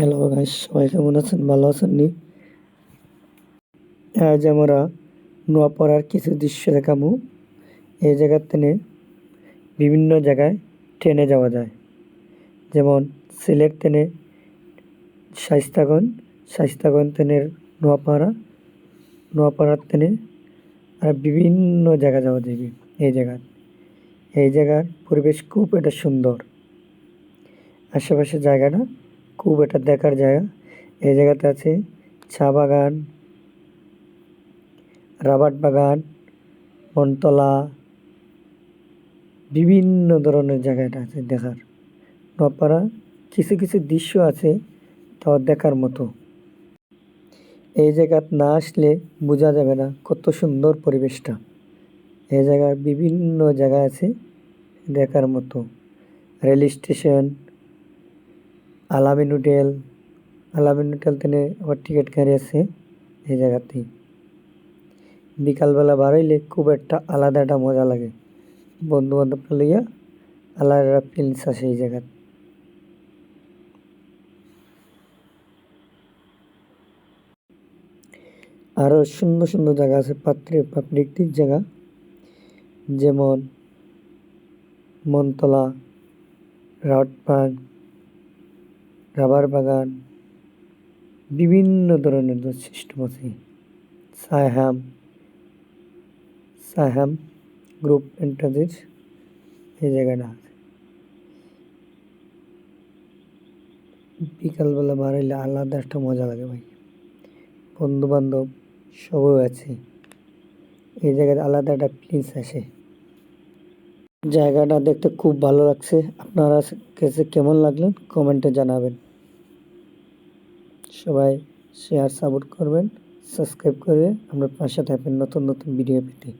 Hello guys সবাই কেমন আছেন? ভালো আছেন নি? আজ আমরা নোয়াপাড়ার কিছু দৃশ্য দেখাবো। এই জায়গার থেকে বিভিন্ন জায়গায় ট্রেনে যাওয়া যায়। যেমন সিলেট থেকে শাইস্তাগঞ্জ শাইস্তাগঞ্জ থেকে নোয়াপাড়া নোয়াপাড়ার ট্রেনে আর বিভিন্ন জায়গা যাওয়া যাবে এই জায়গার এই জায়গার পরিবেশ খুব এটা সুন্দর। আশেপাশে জায়গাটা খুব এটা দেখার জায়গা। এই জায়গাতে আছে চা বাগান, রাবার বাগান, বনতলা, বিভিন্ন ধরনের জায়গাটা আছে দেখার। নপাড়া কিছু কিছু দৃশ্য আছে তাও দেখার মতো। এই জায়গাত না আসলে বোঝা যাবে না কত সুন্দর পরিবেশটা। এই জায়গার বিভিন্ন জায়গা আছে দেখার মতো। Rail station Alamin hotel Alamin hotel থেকে আবার টিকিট গাড়ি আছে এই জায়গাতেই বিকালবেলা বাড়াইলে খুব একটা আলাদা একটা মজা লাগে। বন্ধু বান্ধব লইয়া আলাদা একটা ফিলিংস আসে এই জায়গাত আরও সুন্দর সুন্দর জায়গা আছে, পাত্রে প্রাকৃতিক জায়গা। যেমন মনতলা রাউটপান রাবার বাগান, বিভিন্ন ধরনের সিস্টেম আছে সায়হাম সায়হাম গ্রুপ এন্টারপ্রাইজ এই জায়গাটা আছে। বিকালবেলা বাড়াইলে আলাদা একটা মজা লাগে ভাই। বন্ধু বান্ধব সবই আছে। এই জায়গায় আলাদা একটা প্লিন্স আসে। জায়গাটা দেখতে খুব ভালো লাগছে। আপনারা কাছে কেমন লাগলেন কমেন্টে জানাবেন। সবাই শেয়ার সাপোর্ট করবেন সাবস্ক্রাইব করে আমরা পাশে থাকবেন নতুন নতুন ভিডিও পেতে।